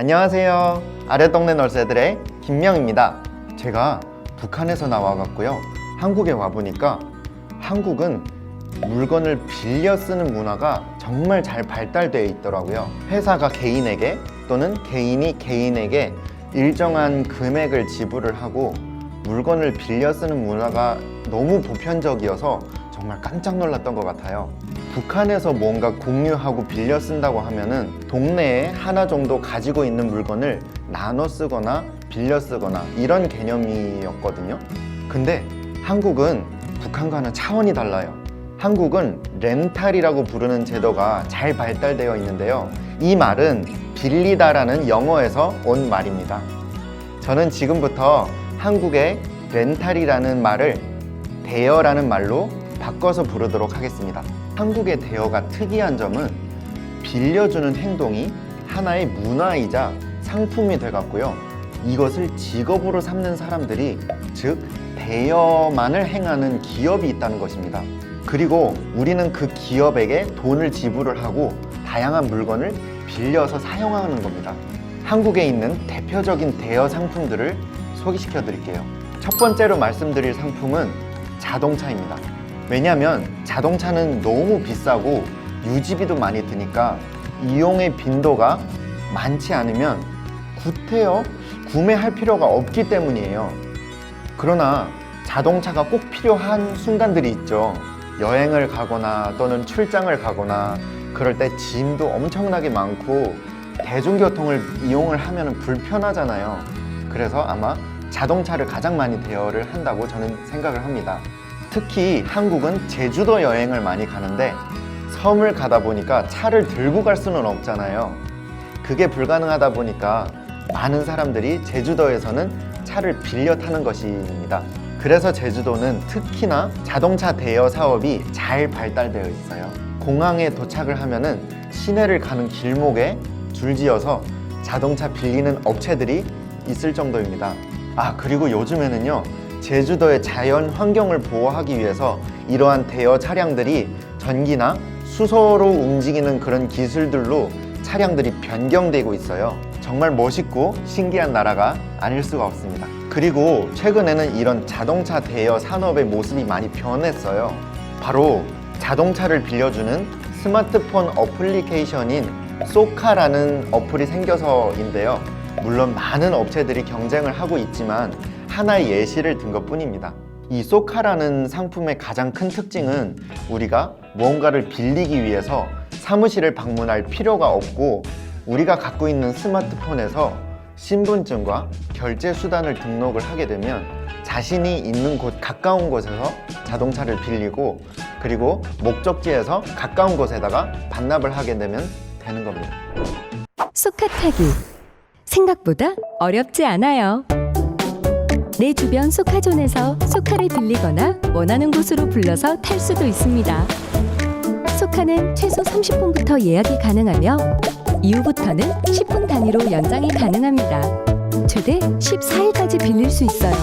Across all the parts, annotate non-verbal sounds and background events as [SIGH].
안녕하세요. 아랫동네 널새들의 김명입니다. 제가 북한에서 나와갖고요. 한국에 와보니까 한국은 물건을 빌려 쓰는 문화가 정말 잘 발달되어 있더라고요. 회사가 개인에게 또는 개인이 개인에게 일정한 금액을 지불을 하고 물건을 빌려 쓰는 문화가 너무 보편적이어서 정말 깜짝 놀랐던 것 같아요. 북한에서 뭔가 공유하고 빌려 쓴다고 하면은 동네에 하나 정도 가지고 있는 물건을 나눠 쓰거나 빌려 쓰거나 이런 개념이었거든요. 근데 한국은 북한과는 차원이 달라요. 한국은 렌탈이라고 부르는 제도가 잘 발달되어 있는데요. 이 말은 빌리다라는 영어에서 온 말입니다. 저는 지금부터 한국의 렌탈이라는 말을 대여라는 말로 바꿔서 부르도록 하겠습니다. 한국의 대여가 특이한 점은 빌려주는 행동이 하나의 문화이자 상품이 돼갖고요. 이것을 직업으로 삼는 사람들이 즉 대여만을 행하는 기업이 있다는 것입니다. 그리고 우리는 그 기업에게 돈을 지불을 하고 다양한 물건을 빌려서 사용하는 겁니다. 한국에 있는 대표적인 대여 상품들을 소개시켜 드릴게요. 첫 번째로 말씀드릴 상품은 자동차입니다. 왜냐하면 자동차는 너무 비싸고 유지비도 많이 드니까 이용의 빈도가 많지 않으면 구태여 구매할 필요가 없기 때문이에요. 그러나 자동차가 꼭 필요한 순간들이 있죠. 여행을 가거나 또는 출장을 가거나 그럴 때 짐도 엄청나게 많고 대중교통을 이용을 하면 불편하잖아요. 그래서 아마 자동차를 가장 많이 대여를 한다고 저는 생각을 합니다. 특히 한국은 제주도 여행을 많이 가는데 섬을 가다 보니까 차를 들고 갈 수는 없잖아요. 그게 불가능하다 보니까 많은 사람들이 제주도에서는 차를 빌려 타는 것입니다. 그래서 제주도는 특히나 자동차 대여 사업이 잘 발달되어 있어요. 공항에 도착을 하면은 시내를 가는 길목에 줄지어서 자동차 빌리는 업체들이 있을 정도입니다. 아, 그리고 요즘에는요, 제주도의 자연 환경을 보호하기 위해서 이러한 대여 차량들이 전기나 수소로 움직이는 그런 기술들로 차량들이 변경되고 있어요. 정말 멋있고 신기한 나라가 아닐 수가 없습니다. 그리고 최근에는 이런 자동차 대여 산업의 모습이 많이 변했어요. 바로 자동차를 빌려주는 스마트폰 어플리케이션인 소카라는 어플이 생겨서인데요. 물론 많은 업체들이 경쟁을 하고 있지만 하나의 예시를 든 것 뿐입니다. 이 소카라는 상품의 가장 큰 특징은 우리가 무언가를 빌리기 위해서 사무실을 방문할 필요가 없고 우리가 갖고 있는 스마트폰에서 신분증과 결제 수단을 등록을 하게 되면 자신이 있는 곳 가까운 곳에서 자동차를 빌리고 그리고 목적지에서 가까운 곳에다가 반납을 하게 되면 되는 겁니다. 소카 타기 생각보다 어렵지 않아요. 내 주변 소카존에서 소카를 빌리거나 원하는 곳으로 불러서 탈 수도 있습니다. 소카는 최소 30분부터 예약이 가능하며 이후부터는 10분 단위로 연장이 가능합니다. 최대 14일까지 빌릴 수 있어요.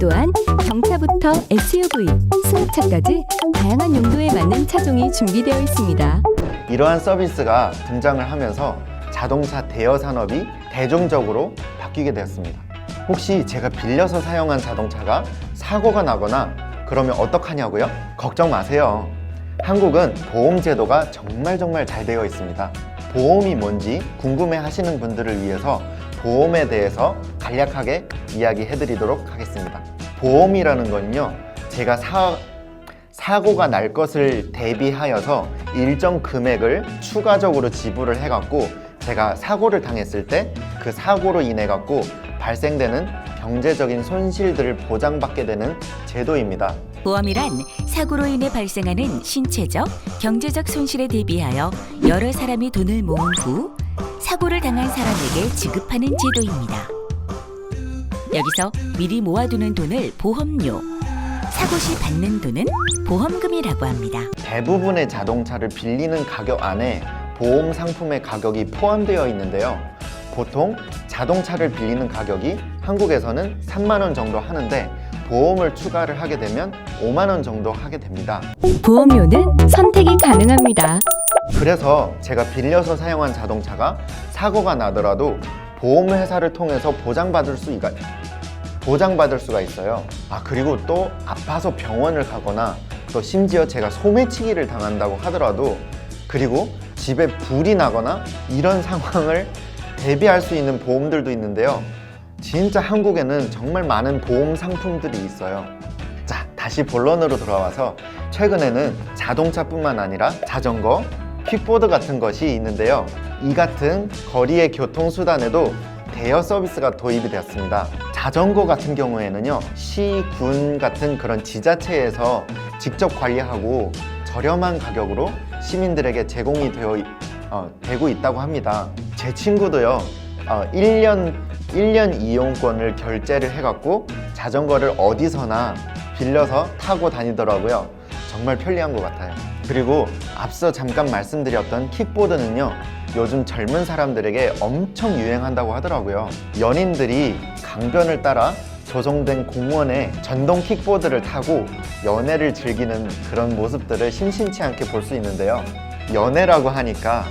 또한 경차부터 SUV, 승합차까지 다양한 용도에 맞는 차종이 준비되어 있습니다. 이러한 서비스가 등장을 하면서 자동차 대여 산업이 대중적으로 바뀌게 되었습니다. 혹시 제가 빌려서 사용한 자동차가 사고가 나거나 그러면 어떡하냐고요? 걱정 마세요. 한국은 보험 제도가 정말 정말 잘 되어 있습니다. 보험이 뭔지 궁금해 하시는 분들을 위해서 보험에 대해서 간략하게 이야기해 드리도록 하겠습니다. 보험이라는 건요, 제가 사, 사고가 날 것을 대비하여서 일정 금액을 추가적으로 지불을 해갖고 제가 사고를 당했을 때 그 사고로 인해 갖고 발생되는 경제적인 손실들을 보장받게 되는 제도입니다. 보험이란 사고로 인해 발생하는 신체적, 경제적 손실에 대비하여 여러 사람이 돈을 모은 후 사고를 당한 사람에게 지급하는 제도입니다. 여기서 미리 모아두는 돈을 보험료, 사고 시 받는 돈은 보험금이라고 합니다. 대부분의 자동차를 빌리는 가격 안에 보험 상품의 가격이 포함되어 있는데요. 보통 자동차를 빌리는 가격이 한국에서는 3만 원 정도 하는데 보험을 추가를 하게 되면 5만 원 정도 하게 됩니다. 보험료는 선택이 가능합니다. 그래서 제가 빌려서 사용한 자동차가 사고가 나더라도 보험회사를 통해서 보장받을 수 있, 보장받을 수가 있어요. 아, 그리고 또 아파서 병원을 가거나 또 심지어 제가 소매치기를 당한다고 하더라도 그리고 집에 불이 나거나 이런 [LAUGHS] 상황을 대비할 수 있는 보험들도 있는데요. 진짜 한국에는 정말 많은 보험 상품들이 있어요. 자, 다시 본론으로 돌아와서 최근에는 자동차뿐만 아니라 자전거, 킥보드 같은 것이 있는데요. 이 같은 거리의 교통수단에도 대여 서비스가 도입이 되었습니다. 자전거 같은 경우에는요, 시, 군 같은 그런 지자체에서 직접 관리하고 저렴한 가격으로 시민들에게 제공이 되어 있- 어, 되고 있다고 합니다. 제 친구도요, 어, 1년 1년 이용권을 결제를 해갖고 자전거를 어디서나 빌려서 타고 다니더라고요. 정말 편리한 것 같아요. 그리고 앞서 잠깐 말씀드렸던 킥보드는요. 요즘 젊은 사람들에게 엄청 유행한다고 하더라고요. 연인들이 강변을 따라 조성된 공원에 전동 킥보드를 타고 연애를 즐기는 그런 모습들을 심심치 않게 볼 수 있는데요. 연애라고 하니까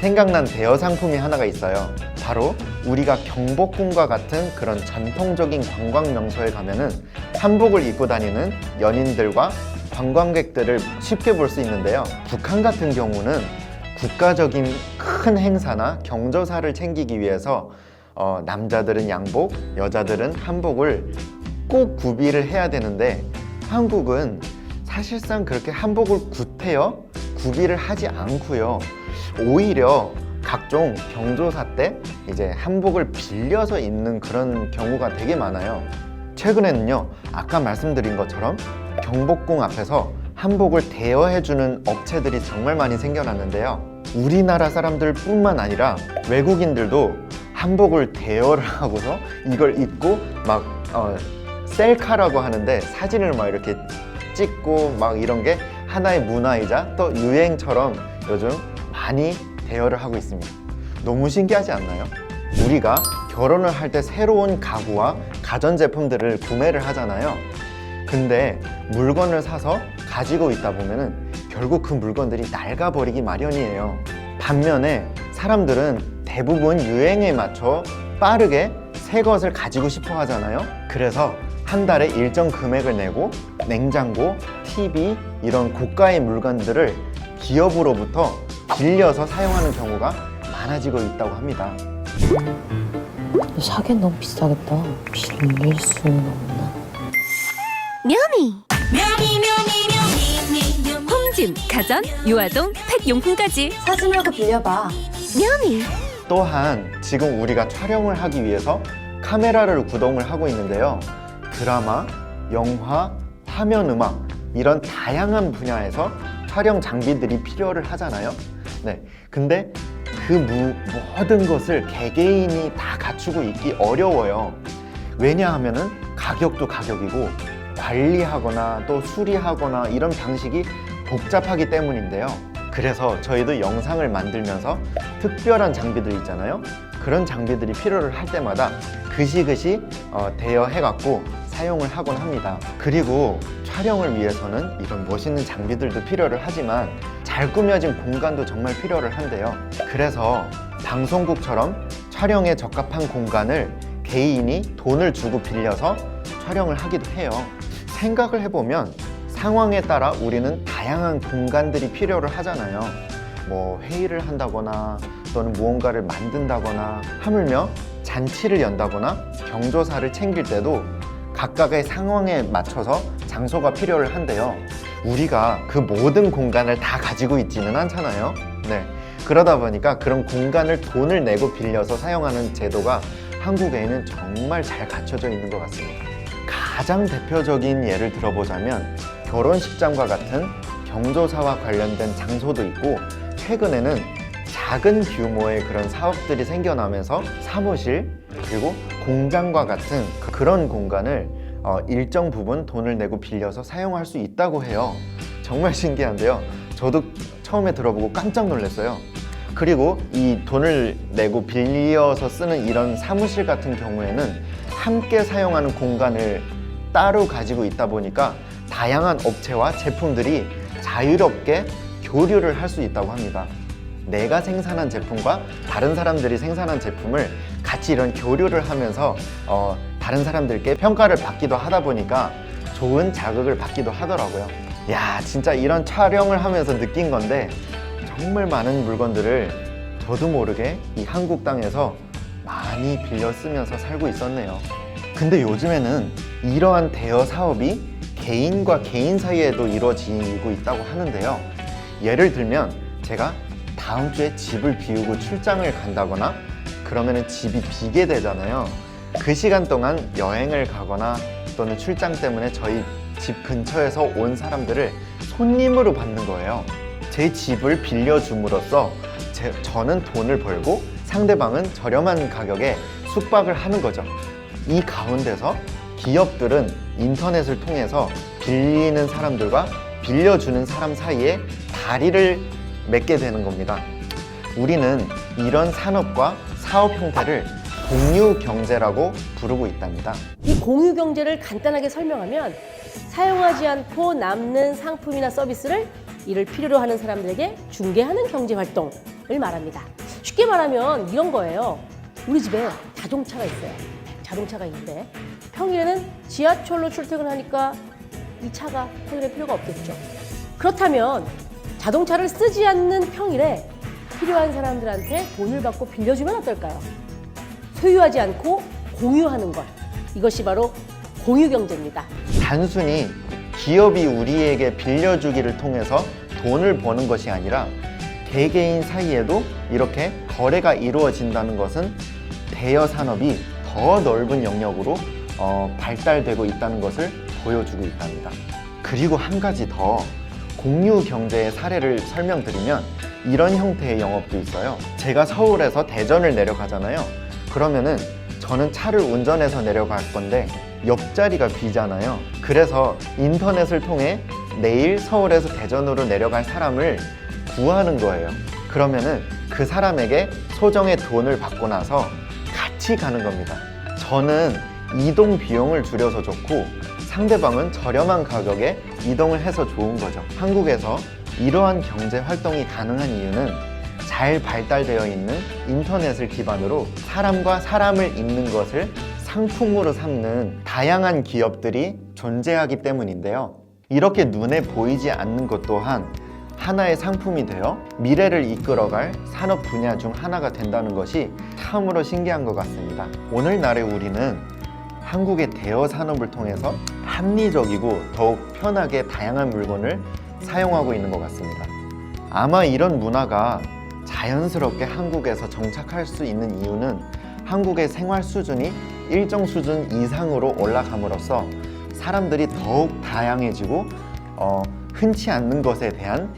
생각난 대여 상품이 하나가 있어요. 바로 우리가 경복궁과 같은 그런 전통적인 관광 명소에 가면은 한복을 입고 다니는 연인들과 관광객들을 쉽게 볼 수 있는데요. 북한 같은 경우는 국가적인 큰 행사나 경조사를 챙기기 위해서 어, 남자들은 양복, 여자들은 한복을 꼭 구비를 해야 되는데 한국은 사실상 그렇게 한복을 구태여 구비를 하지 않고요. 오히려 각종 경조사 때 이제 한복을 빌려서 입는 그런 경우가 되게 많아요. 최근에는요, 아까 말씀드린 것처럼 경복궁 앞에서 한복을 대여해주는 업체들이 정말 많이 생겨났는데요. 우리나라 사람들 뿐만 아니라 외국인들도 한복을 대여를 [LAUGHS] 하고서 이걸 입고 막, 어, 셀카라고 하는데 사진을 막 이렇게 찍고 막 이런 게 하나의 문화이자 또 유행처럼 요즘 많이 대여를 하고 있습니다. 너무 신기하지 않나요? 우리가 결혼을 할 때 새로운 가구와 가전제품들을 구매를 하잖아요. 근데 물건을 사서 가지고 있다 보면은 결국 그 물건들이 낡아버리기 마련이에요. 반면에 사람들은 대부분 유행에 맞춰 빠르게 새 것을 가지고 싶어 하잖아요. 그래서 한 달에 일정 금액을 내고 냉장고, TV 이런 고가의 물건들을 기업으로부터 빌려서 사용하는 경우가 많아지고 있다고 합니다. 사기엔 너무 비싸겠다. 빌릴 수는 없나? 묘미 홈즘, 가전, 유아동, 펫 용품까지 말고 빌려봐. 묘미 또한 지금 우리가 촬영을 하기 위해서 카메라를 구동을 하고 있는데요. 드라마, 영화, 화면 음악 이런 다양한 분야에서 촬영 장비들이 필요를 하잖아요. 네. 근데 그 무- 모든 것을 개개인이 다 갖추고 있기 어려워요. 왜냐하면은 가격도 가격이고 관리하거나 또 수리하거나 이런 방식이 복잡하기 때문인데요. 그래서 저희도 영상을 만들면서 특별한 장비들 있잖아요. 그런 장비들이 필요를 할 때마다 그시그시 어, 대여해갖고 사용을 하곤 합니다. 그리고 촬영을 위해서는 이런 멋있는 장비들도 필요를 하지만 잘 꾸며진 공간도 정말 필요를 한데요. 그래서 방송국처럼 촬영에 적합한 공간을 개인이 돈을 주고 빌려서 촬영을 하기도 해요. 생각을 해보면 상황에 따라 우리는 다양한 공간들이 필요를 하잖아요. 뭐 회의를 한다거나 또는 무언가를 만든다거나 하물며 잔치를 연다거나 경조사를 챙길 때도 각각의 상황에 맞춰서 장소가 필요를 한데요. 우리가 그 모든 공간을 다 가지고 있지는 않잖아요. 네. 그러다 보니까 그런 공간을 돈을 내고 빌려서 사용하는 제도가 한국에는 정말 잘 갖춰져 있는 것 같습니다. 가장 대표적인 예를 들어보자면 결혼식장과 같은 경조사와 관련된 장소도 있고 최근에는 작은 규모의 그런 사업들이 생겨나면서 사무실 그리고 공장과 같은 그- 그런 공간을 어, 일정 부분 돈을 내고 빌려서 사용할 수 있다고 해요. 정말 신기한데요. 저도 처음에 들어보고 깜짝 놀랐어요. 그리고 이 돈을 내고 빌려서 쓰는 이런 사무실 같은 경우에는 함께 사용하는 공간을 따로 가지고 있다 보니까 다양한 업체와 제품들이 자유롭게 교류를 할 수 있다고 합니다. 내가 생산한 제품과 다른 사람들이 생산한 제품을 같이 이런 교류를 하면서 어, 다른 사람들께 평가를 받기도 하다 보니까 좋은 자극을 받기도 하더라고요. 야, 진짜 이런 촬영을 하면서 느낀 건데 정말 많은 물건들을 저도 모르게 이 한국 땅에서 많이 빌려 쓰면서 살고 있었네요. 근데 요즘에는 이러한 대여 사업이 개인과 개인 사이에도 이루어지고 있다고 하는데요. 예를 들면 제가 다음 주에 집을 비우고 출장을 간다거나 그러면은 집이 비게 되잖아요. 그 시간 동안 여행을 가거나 또는 출장 때문에 저희 집 근처에서 온 사람들을 손님으로 받는 거예요. 제 집을 빌려줌으로써 제- 저는 돈을 벌고 상대방은 저렴한 가격에 숙박을 하는 거죠. 이 가운데서 기업들은 인터넷을 통해서 빌리는 사람들과 빌려주는 사람 사이에 다리를 맺게 되는 겁니다. 우리는 이런 산업과 사업 형태를 공유 경제라고 부르고 있답니다. 이 공유 경제를 간단하게 설명하면 사용하지 않고 남는 상품이나 서비스를 이를 필요로 하는 사람들에게 중개하는 경제 활동을 말합니다. 쉽게 말하면 이런 거예요. 우리 집에 자동차가 있어요. 자동차가 있는데 평일에는 지하철로 출퇴근하니까 이 차가 평일에 필요가 없겠죠. 그렇다면 자동차를 쓰지 않는 평일에 필요한 사람들한테 돈을 받고 빌려주면 어떨까요? 소유하지 않고 공유하는 것. 이것이 바로 공유 경제입니다. 단순히 기업이 우리에게 빌려주기를 통해서 돈을 버는 것이 아니라 개개인 사이에도 이렇게 거래가 이루어진다는 것은 대여 산업이 더 넓은 영역으로 어, 발달되고 있다는 것을 보여주고 있답니다. 그리고 한 가지 더 공유 경제의 사례를 설명드리면 이런 형태의 영업도 있어요. 제가 서울에서 대전을 내려가잖아요. 그러면은 저는 차를 운전해서 내려갈 건데 옆자리가 비잖아요. 그래서 인터넷을 통해 내일 서울에서 대전으로 내려갈 사람을 구하는 거예요. 그러면은 그 사람에게 소정의 돈을 받고 나서 같이 가는 겁니다. 저는 이동 비용을 줄여서 좋고 상대방은 저렴한 가격에 이동을 해서 좋은 거죠. 한국에서 이러한 경제 활동이 가능한 이유는 잘 발달되어 있는 인터넷을 기반으로 사람과 사람을 잇는 것을 상품으로 삼는 다양한 기업들이 존재하기 때문인데요. 이렇게 눈에 보이지 않는 것 또한 하나의 상품이 되어 미래를 이끌어갈 산업 분야 중 하나가 된다는 것이 참으로 신기한 것 같습니다. 오늘날의 우리는 한국의 대여 산업을 통해서 합리적이고 더욱 편하게 다양한 물건을 사용하고 있는 것 같습니다. 아마 이런 문화가 자연스럽게 한국에서 정착할 수 있는 이유는 한국의 생활 수준이 일정 수준 이상으로 올라감으로써 사람들이 더욱 다양해지고 어, 흔치 않는 것에 대한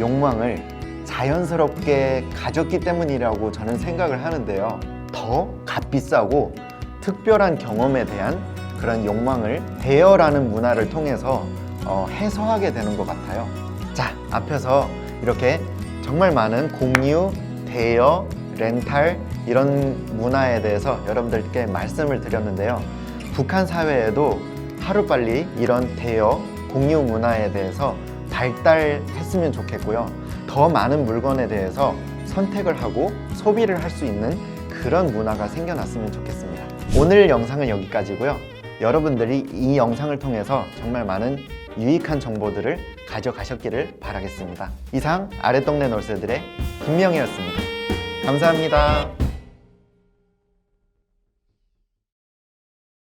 욕망을 자연스럽게 가졌기 때문이라고 저는 생각을 하는데요. 더 값비싸고 특별한 경험에 대한 그런 욕망을 대여라는 문화를 통해서 어, 해소하게 되는 것 같아요. 자, 앞에서 이렇게 정말 많은 공유, 대여, 렌탈 이런 문화에 대해서 여러분들께 말씀을 드렸는데요. 북한 사회에도 하루빨리 이런 대여, 공유 문화에 대해서 발달했으면 좋겠고요. 더 많은 물건에 대해서 선택을 하고 소비를 할 수 있는 그런 문화가 생겨났으면 좋겠습니다. 오늘 영상은 여기까지고요. 여러분들이 이 영상을 통해서 정말 많은 유익한 정보들을 가져가셨기를 바라겠습니다. 이상 아랫동네 놀새들의 김명희였습니다. 감사합니다.